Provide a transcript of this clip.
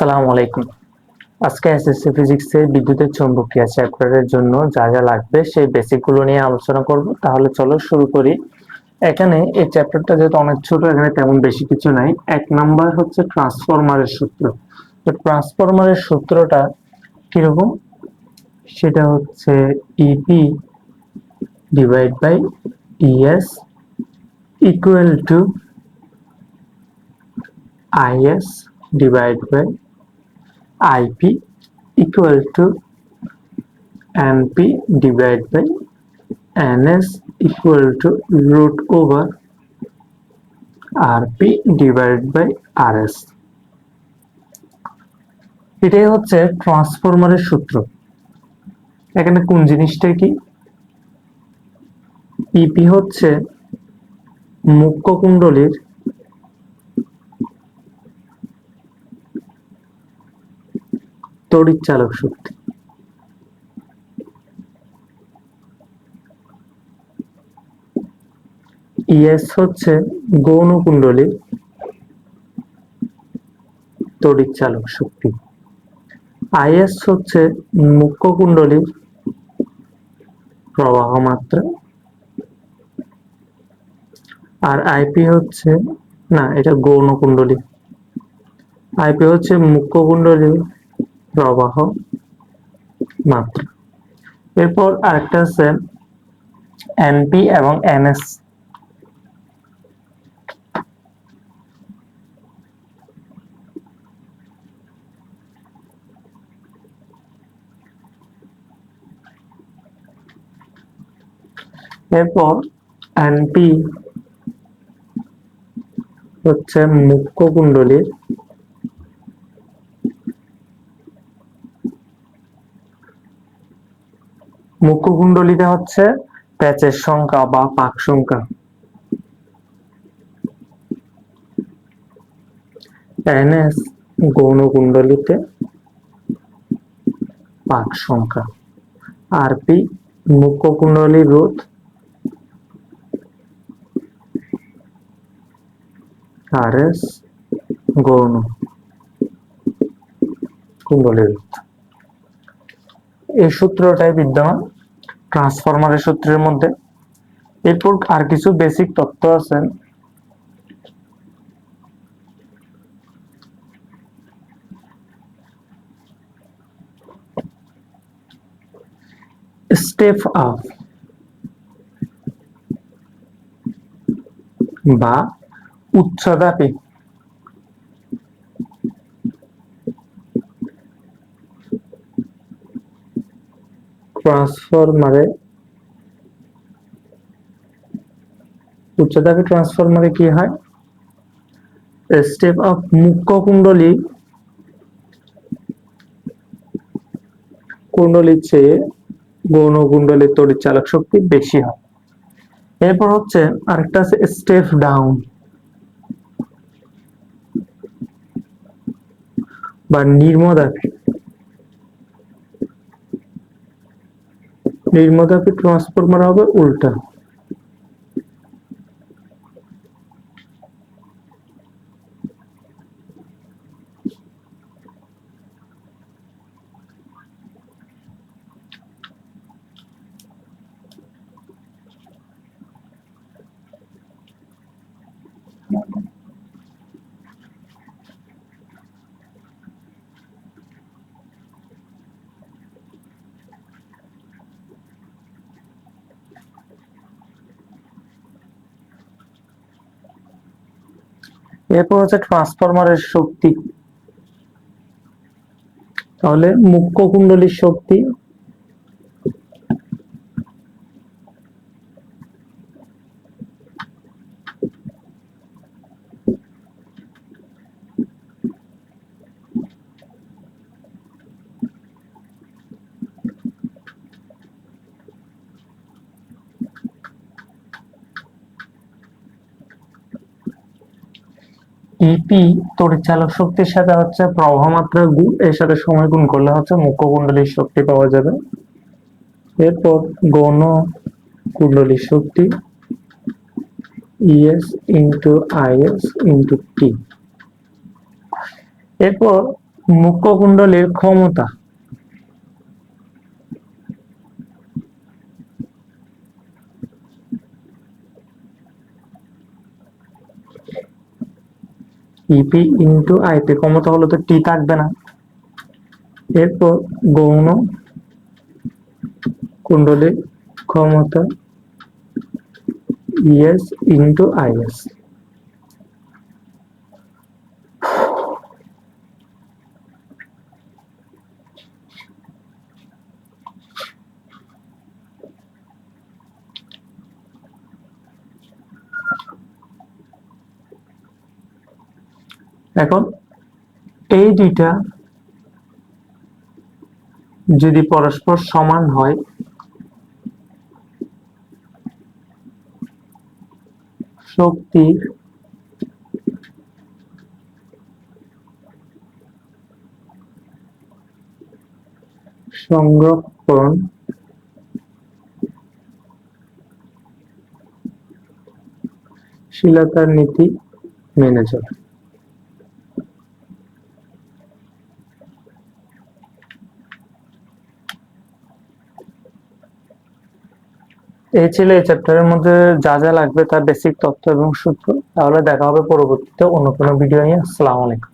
আসসালামু আলাইকুম। আজকে এসএসসি ফিজিক্সের বিদ্যুতের চৌম্বকীয় চ্যাপ্টারের জন্য যা যা লাগবে সেই বেসিকগুলো নিয়ে আলোচনা করব। তাহলে চলো শুরু করি। এখানে এই চ্যাপ্টারটা যেহেতু অনেক ছোট, এখানে তেমন বেশি কিছু নাই। এক নাম্বার হচ্ছে ট্রান্সফরমারের সূত্র। তো ট্রান্সফরমারের সূত্রটা কীরকম? সেটা হচ্ছে EP divide by ES equal to IS divide by IP equal to NP divided by NS equal to root over RP divided by RS এটাই হচ্ছে ট্রান্সফরমারের সূত্র এখানে কোন জিনিসটা কি ইপি হচ্ছে মুখ্য কুণ্ডলীর তড়িৎ চালক শক্তি। ইএস হচ্ছে গৌণ কুণ্ডলীর তড়িৎ চালক শক্তি। আইএস হচ্ছে মুখ্য কুণ্ডলীর প্রবাহ মাত্রা। আর আইপি হচ্ছে, না, এটা গৌণ কুণ্ডলী আইপি হচ্ছে মুখ্য কুণ্ডলীর প্রবাহ মাত্রা। এরপর আরেকটা আছে এনপি এবং এনএস এরপর এনপি হচ্ছে মুখ্য কুণ্ডলীর মুখ্যকুণ্ডলীতে হচ্ছে প্যাচের সংখ্যা বা পাক সংখ্যা। এনএস গৌণ কুণ্ডলীতে পাক সংখ্যা। আরপি মুখ্য কুণ্ডলী রোধ আরএস গৌণ কুণ্ডলী রোধ। এই সূত্রটাই বিদ্যমান ট্রান্সফরমারের সূত্রের মধ্যে। এরপর আর কিছু বেসিক তথ্য আছে। স্টেপ আপ বা উচ্চব্যাপী ট্রান্সফরমারে উচ্চদাবী ট্রান্সফরমারে কি হয়? স্টেপ অফ মুখ্য কুণ্ডলী, কুণ্ডলীর চেয়ে গৌণ কুণ্ডলীর তড়িৎ চালক শক্তি বেশি হয়। এরপর হচ্ছে আরেকটা আছে স্টেপ ডাউন বা নির্মদাপী নির্মদাপী ট্রান্সফরমার হবে উল্টা। এরপর হচ্ছে ট্রান্সফরমারের শক্তি। তাহলে মুখ্য কুণ্ডলীর শক্তি ইপি তড়িৎ চালক শক্তির সাথে হচ্ছে প্রবাহ মাত্রা গুণ, এর সাথে সময় গুণ করলে হচ্ছে মুখ্য কুণ্ডলীর শক্তি পাওয়া যাবে। এরপর গণ কুণ্ডলীর শক্তি ES into IS into T এরপর মুখ্য কুণ্ডলীর ক্ষমতা ইপি ইন্টু আইপি ক্ষমতা হলো তো টি থাকবে না। এরপর গৌণ কুণ্ডলী ক্ষমতা ইএস ইন্টু আইএস এখন এই দুইটা যদি পরস্পর সমান হয় শক্তি সংরক্ষণ শীলতার নীতি মেনে চলে। এই ছিল এই চ্যাপ্টারের মধ্যে যা যা লাগবে তার বেসিক তথ্য এবং সূত্র। তাহলে দেখা হবে পরবর্তীতে অন্য কোনো ভিডিও নিয়ে। আসসালামু আলাইকুম।